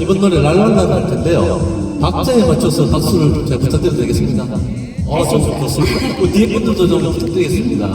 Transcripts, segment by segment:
이번 노래 랄랄라를 할 텐데요. 박자에 맞춰서 박수를 제가 부탁드려도 되겠습니다. 어, 아, 저 좋습니다. 그 뒤에 분들도 좀 부탁드리겠습니다.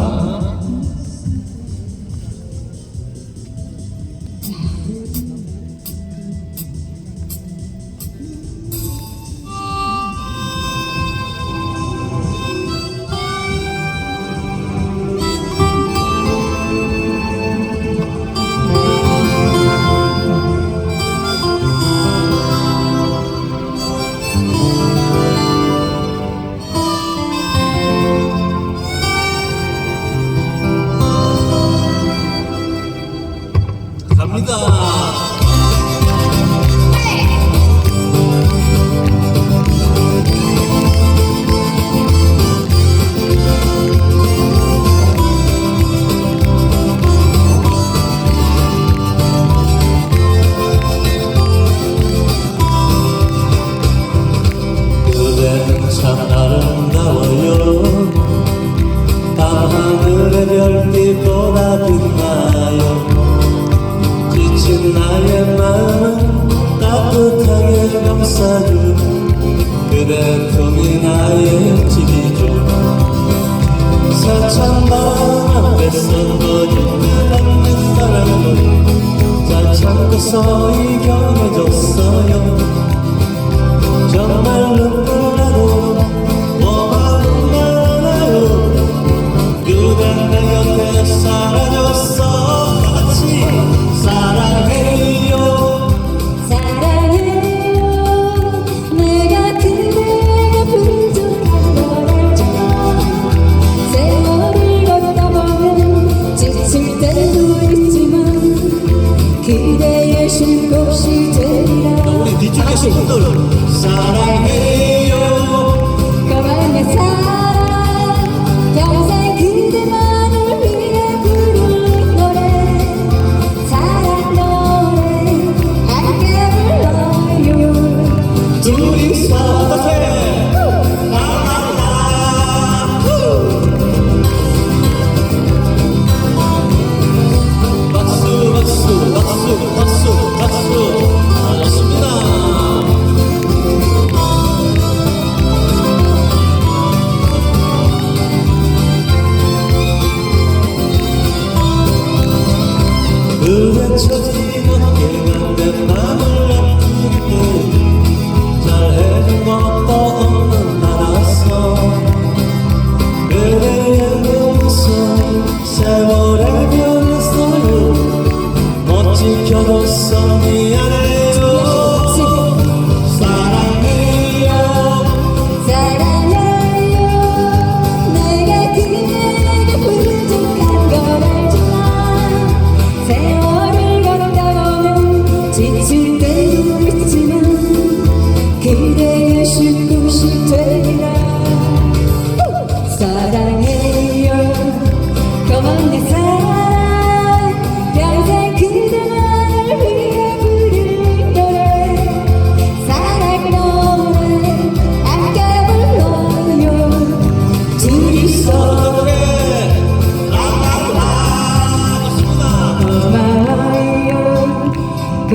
Mansur.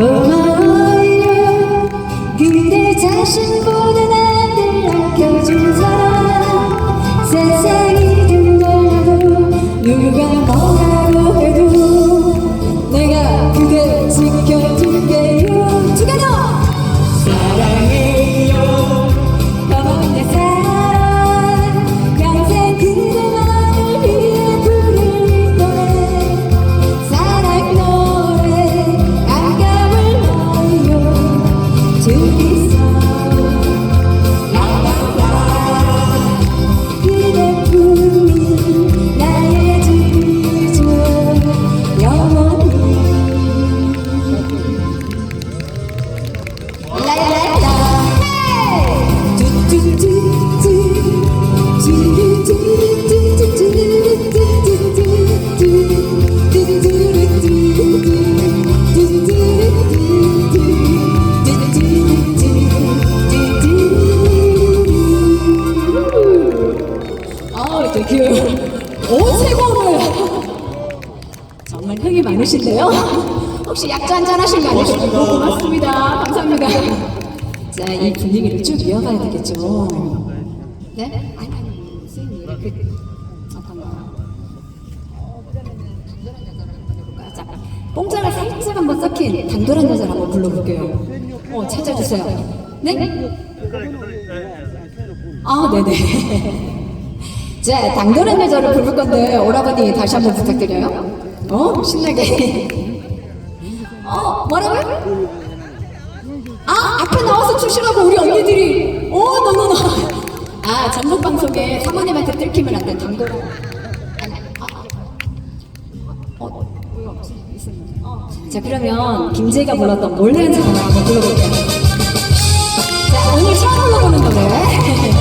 고마워요 그대 자신보다 나를 아껴준 사람 세상이 든 걸라도 누가 뭐라 아니신데요? 혹시 약주 한잔 하실 거 아니신데요? 어, 고맙습니다. 감사합니다. 자, 이 분위기를 쭉 이어가야 되겠죠. 네? 네? 아니, 아니, 뭐, 선생님, 그, 잠깐만. 자, 뽕장을 살짝 한번 섞인 당돌한 여자를 한번 불러볼게요. 어, 찾아주세요. 네? 아, 네네. 자, 당돌한 여자를 부를 건데, 오라버니 다시 한번 부탁드려요. 어, 신나게. 어, 뭐라고요? 아, 앞에 나와서 추시라고 우리 언니들이. 오, 너너너. 아, 전국 방송에 사모님한테 들키면 안 돼, 아. 어. 어. 자, 그러면 김재희가 불렀던 몰래 한 사람 한번 불러볼게요. 자, 오늘 처음 불러보는 노래.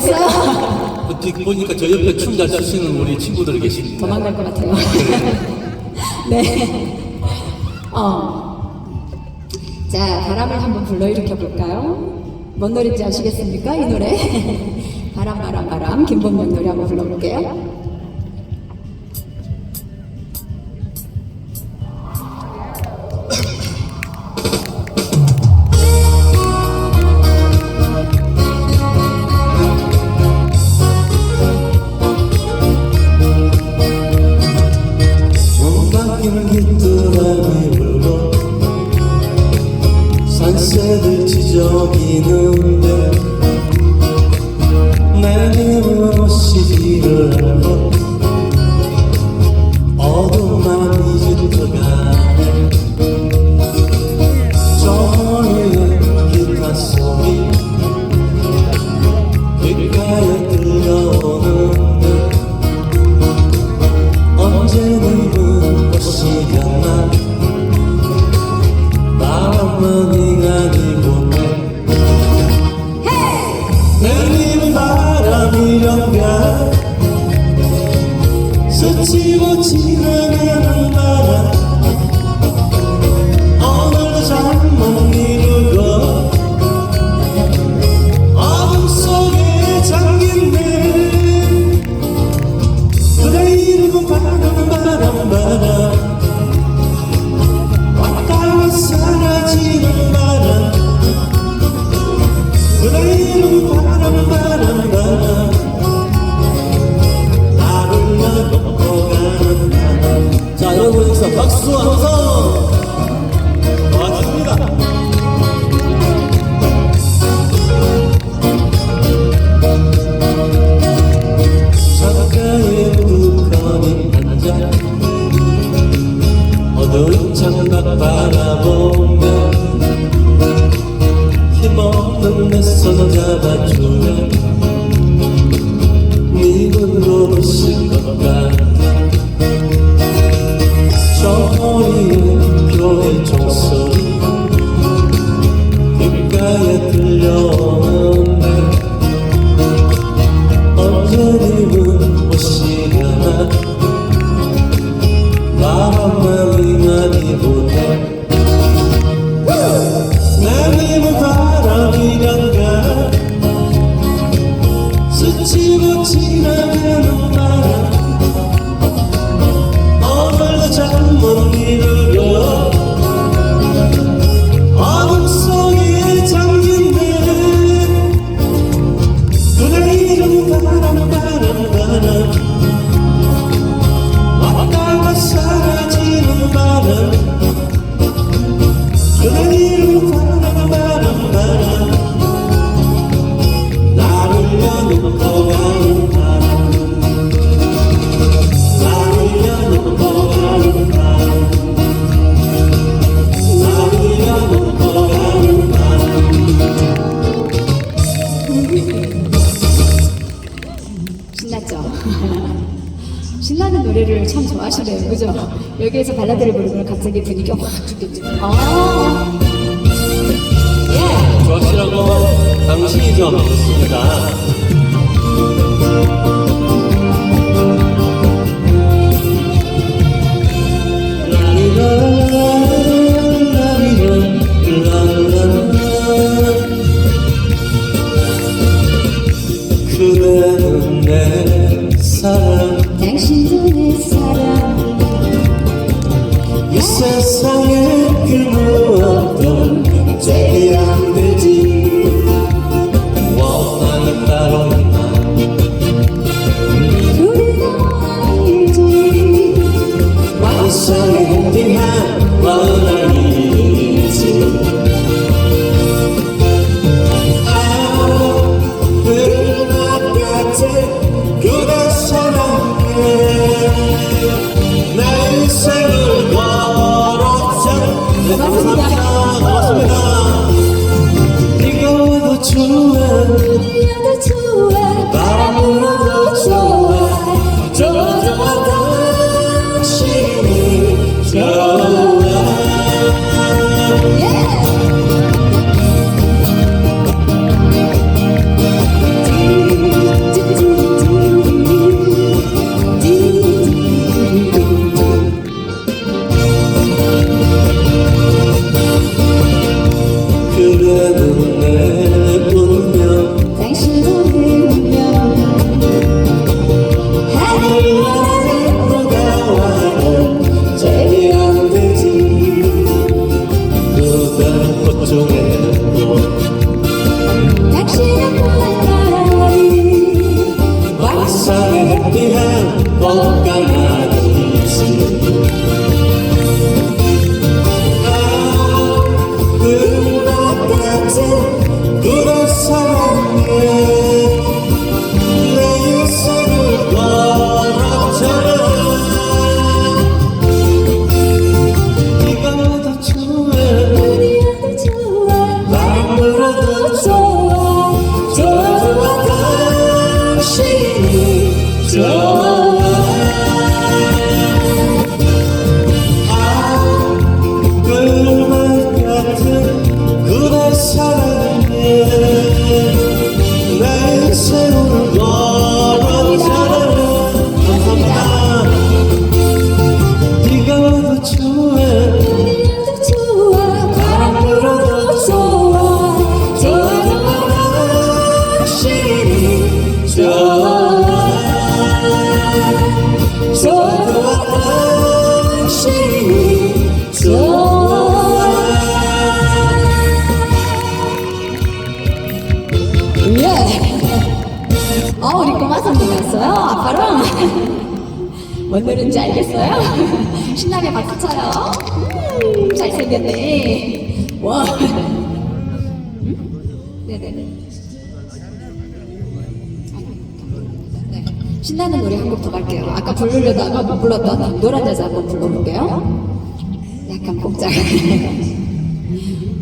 어 됐어요 어떻게 보니까 저 옆에 춤 잘 추시는 우리 친구들이 계십니다. 도망갈 것 같아요 네. 어. 자 바람을 한번 불러일으켜 볼까요? 뭔 노래인지 아시겠습니까 이 노래 바람 바람 바람 김범용 노래 한번 불러볼게요 신났죠? 신나는 노래를 참 좋아하시네요, 그죠? 여기에서 발라드를 부르면 갑자기 분위기가 확 죽겠죠. 아, 예. 좋아하시라고 당신이 좀 좋습니다. love. 세상에 그 무엇도 깜짝이야. love. 알겠어요? 아빠랑? 뭔 노래인지 알겠어요? 신나게 박수 쳐요. 음, 잘생겼네. 와. 네네네. 신나는 노래 한 곡 더 갈게요. 아까 부르려다가 아, 못 불렀던 노란 여자 한번 불러볼게요. 약간 복잡.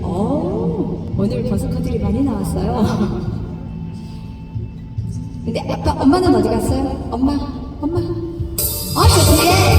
오, 어, 오늘 벌써 컨트이 많이 나왔어요. 근데 아빠 엄마는 어디 갔어요? 엄마 엄마 아, 어 저기에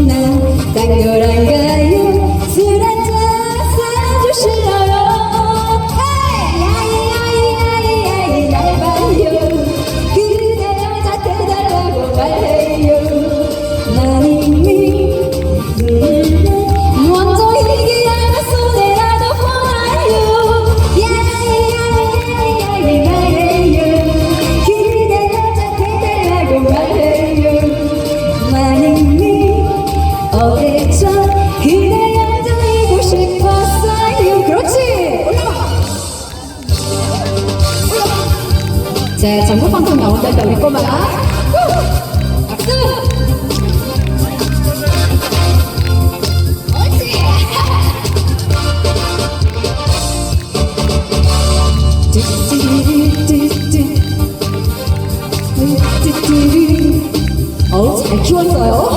una cariola 이제 전국방송 나온다 우리 꼬마. 박수! 어, 잘 키웠어요.